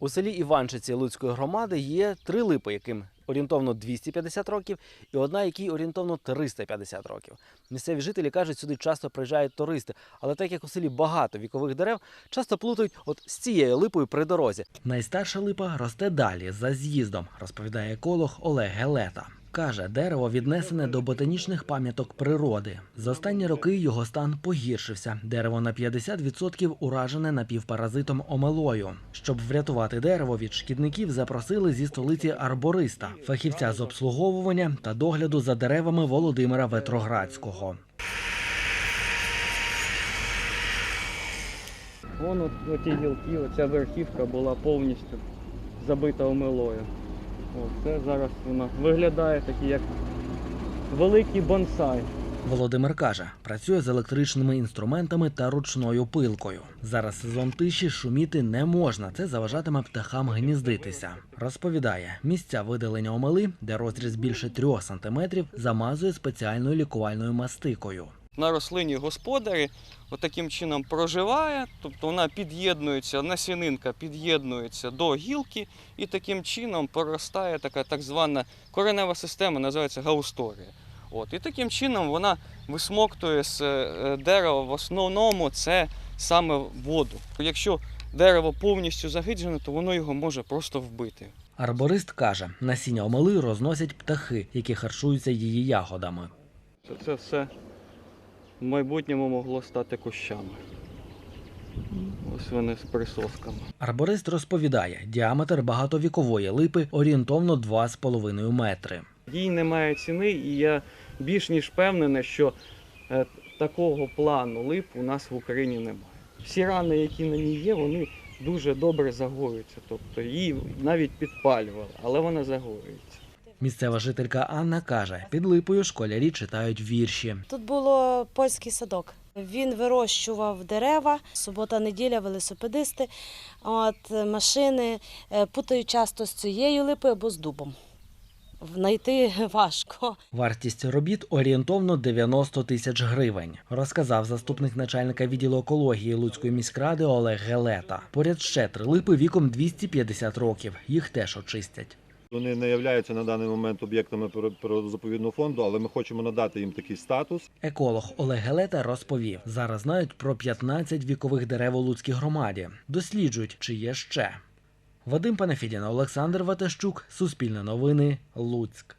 У селі Іванчиці Луцької громади є три липи, яким орієнтовно 250 років, і одна, якій орієнтовно 350 років. Місцеві жителі кажуть, сюди часто приїжджають туристи, але так як у селі багато вікових дерев, часто плутають от з цією липою при дорозі. Найстарша липа росте далі за з'їздом, розповідає еколог Олег Гелета. Каже, дерево віднесене до ботанічних пам'яток природи. За останні роки його стан погіршився. Дерево на 50% уражене напівпаразитом омелою. Щоб врятувати дерево від шкідників, запросили зі столиці арбориста, фахівця з обслуговування та догляду за деревами Володимира Ветроградського. Вон от, оті гілки, оця верхівка була повністю забита омилою. О, це зараз вона виглядає такий як великий бонсай. Володимир каже, працює з електричними інструментами та ручною пилкою. Зараз сезон тиші шуміти не можна. Це заважатиме птахам гніздитися. Розповідає, місця видалення омели, де розріз більше трьох сантиметрів, замазує спеціальною лікувальною мастикою. На рослині господарі отаким чином проживає, тобто вона під'єднується, насінинка під'єднується до гілки, і таким чином поростає така так звана коренева система, називається гаусторія. От, і таким чином вона висмоктує з е, дерева в основному це саме воду. Якщо дерево повністю загиджене, то воно його може просто вбити. Арборист каже, насіння омели розносять птахи, які харчуються її ягодами. Це все в майбутньому могло стати кущами. Ось вони з присосками. Арборист розповідає, діаметр багатовікової липи орієнтовно 2,5 метри. Їй немає ціни, і я більш ніж впевнений, що е, такого плану лип у нас в Україні немає. Всі рани, які на ній є, вони дуже добре загоюються. Тобто її навіть підпалювали, але вона загоюється. Місцева жителька Анна каже, під липою школярі читають вірші. Тут було польський садок. Він вирощував дерева, субота, неділя, велосипедисти. От машини е, путають часто з цією липою або з дубом. Знайти важко. Вартість робіт орієнтовно 90 тисяч гривень, розказав заступник начальника відділу екології Луцької міськради Олег Гелета. Поряд ще три липи віком 250 років. Їх теж очистять. Вони не являються на даний момент об'єктами приро- природозаповідного фонду, але ми хочемо надати їм такий статус. Еколог Олег Гелета розповів: зараз знають про 15 вікових дерев у Луцькій громаді. Досліджують, чи є ще. Вадим Панафідін, Олександр Ватащук, Суспільне новини, Луцьк.